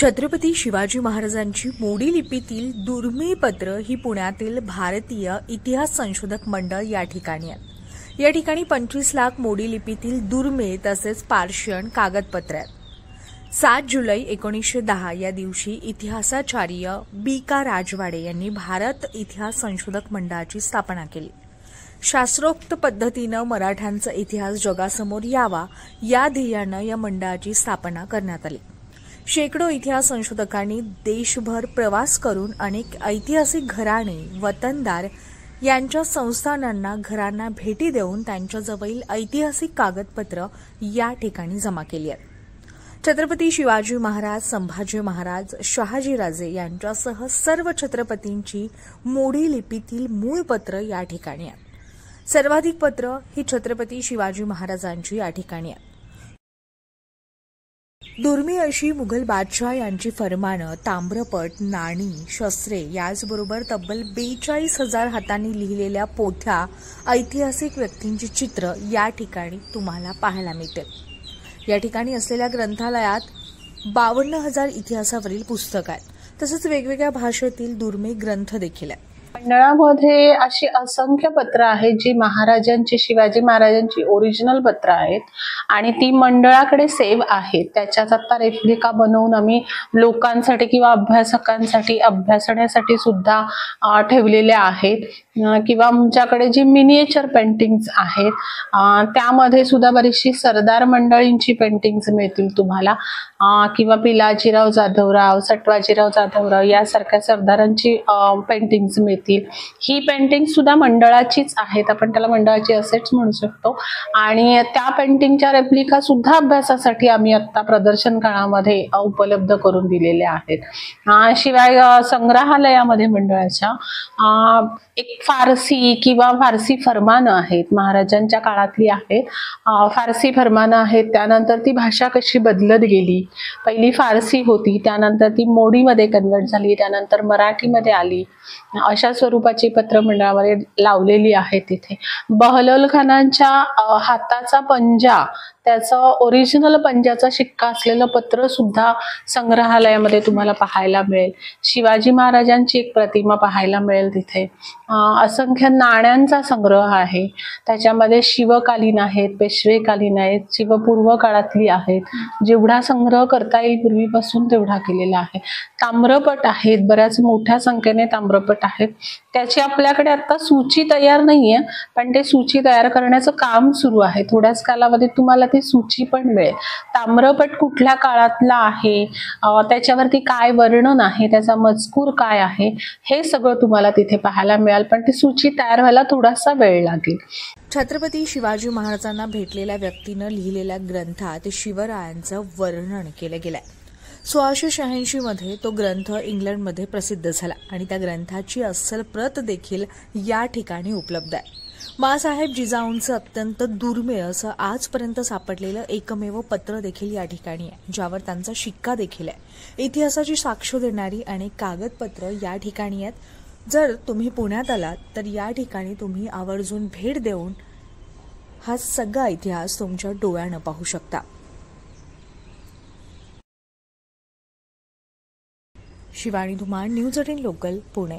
छत्रपती शिवाजी महाराजांची मोडी लिपीतील दुर्मिळ पत्र ही पुण्यातील भारतीय इतिहास संशोधक मंडळ या ठिकाणी आहेत या ठिकाणी पंचवीस लाख मोडी लिपीतील दुर्मिळ तसेच पार्शियन कागदपत्र आहेत. सात जुलै एकोणीसशे दहा या दिवशी इतिहासाचार्य बी का राजवाडे यांनी भारत इतिहास संशोधक मंडळाची स्थापना केली. शास्त्रोक्त पद्धतीनं मराठ्यांचा इतिहास जगासमोर यावा या ध्येयानं या मंडळाची स्थापना करण्यात आली. शेकडो इतिहास संशोधकांनी देशभर प्रवास करून अनेक ऐतिहासिक घराणे वतनदार यांच्या संस्थानांना घरांना भेटी देऊन त्यांच्याजवळील ऐतिहासिक कागदपत्र या ठिकाणी जमा केली आहेत. छत्रपती शिवाजी महाराज संभाजी महाराज शहाजीराजे यांच्यासह सर्व छत्रपतींची मोडी लिपीतील मूळ पत्र या ठिकाणी आहेत. सर्वाधिक पत्र ही छत्रपती शिवाजी महाराजांची या ठिकाणी आहेत. दुर्मिळ अशी मुघल बादशाह यांची फरमानं ताम्रपट नाणी शस्त्रे याचबरोबर तब्बल बेचाळीस हजार हातांनी लिहिलेल्या पोथ्या ऐतिहासिक व्यक्तींची चित्र या ठिकाणी तुम्हाला पाहायला मिळतील. या ठिकाणी असलेल्या ग्रंथालयात बावन्न हजार इतिहासावरील पुस्तक आहेत. तसंच वेगवेगळ्या भाषेतील दुर्मिळ ग्रंथ देखील आहेत. मंडळामध्ये अशी असंख्य पत्र आहेत जी महाराजांची शिवाजी महाराजांची ओरिजिनल पत्र आहेत. आणि ती मंडळाकडे सेव्ह आहेत. त्याच्यात आता रेप्लिका बनवून आम्ही लोकांसाठी किंवा अभ्यासकांसाठी अभ्यासण्यासाठी सुद्धा ठेवलेल्या आहेत. किंवा आमच्याकडे जी मिनिएचर पेंटिंग्स आहेत त्यामध्ये सुद्धा बरीचशी सरदार मंडळींची पेंटिंग्स मिळतील तुम्हाला. किंवा पिलाजीराव जाधवराव सटवाजीराव जाधवराव यासारख्या सरदारांची पेंटिंग्स मिळतील. ही पेंटिंग सुद्धा मंडळाचीच आहेत. आपण त्याला मंडळाची असेट्स म्हणू शकतो. आणि त्या पेंटिंगच्या रेप्लिका सुद्धा अभ्यासासाठी आम्ही आता प्रदर्शन काळामध्ये उपलब्ध करून दिलेल्या आहेत. शिवाय संग्रहालयामध्ये मंडळाच्या एक फारसी किंवा फारसी फरमानं आहेत. महाराजांच्या काळातली आहेत. फारसी फरमानं आहेत. त्यानंतर ती भाषा कशी बदलत गेली? पहिली फारसी होती. त्यानंतर ती मोडीमध्ये कन्वर्ट झाली. त्यानंतर मराठीमध्ये आली. अशा स्वरूपाची पत्रमंडळामध्ये लावलेली आहे तिथे. बहलोल खानांच्या हाताचा पंजा त्याचं ओरिजिनल पंजाचा शिक्का असलेलं पत्र सुद्धा संग्रहालयामध्ये तुम्हाला पाहायला मिळेल. शिवाजी महाराजांची एक प्रतिमा पाहायला मिळेल तिथे. असंख्य नाण्यांचा संग्रह आहे. त्याच्यामध्ये शिवकालीन आहेत पेशवेकालीन आहेत शिवपूर्व काळातली आहेत. जेवढा संग्रह करता येईल पूर्वीपासून तेवढा केलेला आहे. ताम्रपट आहेत बऱ्याच मोठ्या संख्येने ताम्रपट आहेत. त्याची आपल्याकडे आता सूची तयार नाहीये पण ते सूची तयार करण्याचं काम सुरू आहे. थोड्याच कालावधीत तुम्हाला त्याच्यावरती सूची पण मिळेल. ताम्रपट कुठल्या काळातला आहे? त्याच्यावरती काय वर्णन आहे? त्याचा मजकूर काय आहे? हे सगळं तुम्हाला तिथे पाहायला मिळेल पण ती सूची तयार व्हायला थोडासा वेळ लागेल. छत्रपती शिवाजी महाराजांना भेटलेल्या व्यक्तीनं लिहिलेल्या ग्रंथात शिवरायांचं वर्णन केलं गेलंय. सोळाशे शहाऐंशी मध्ये तो ग्रंथ इंग्लंडमध्ये प्रसिद्ध झाला आणि त्या ग्रंथाची अस्सल प्रत देखील या ठिकाणी उपलब्ध आहे. मासाहेब जिजाऊंचं अत्यंत दुर्मिळ असं आजपर्यंत सापडलेलं एकमेव पत्र देखील या ठिकाणी आहे ज्यावर त्यांचा शिक्का देखील आहे. इतिहासाची साक्ष देणारी अनेक कागदपत्र या ठिकाणी आहेत. जर तुम्ही पुण्यात आलात तर या ठिकाणी तुम्ही आवर्जून भेट देऊन हा सगळा इतिहास तुमच्या डोळ्यानं पाहू शकता. Shivani Dhumal news eighteen local Pune.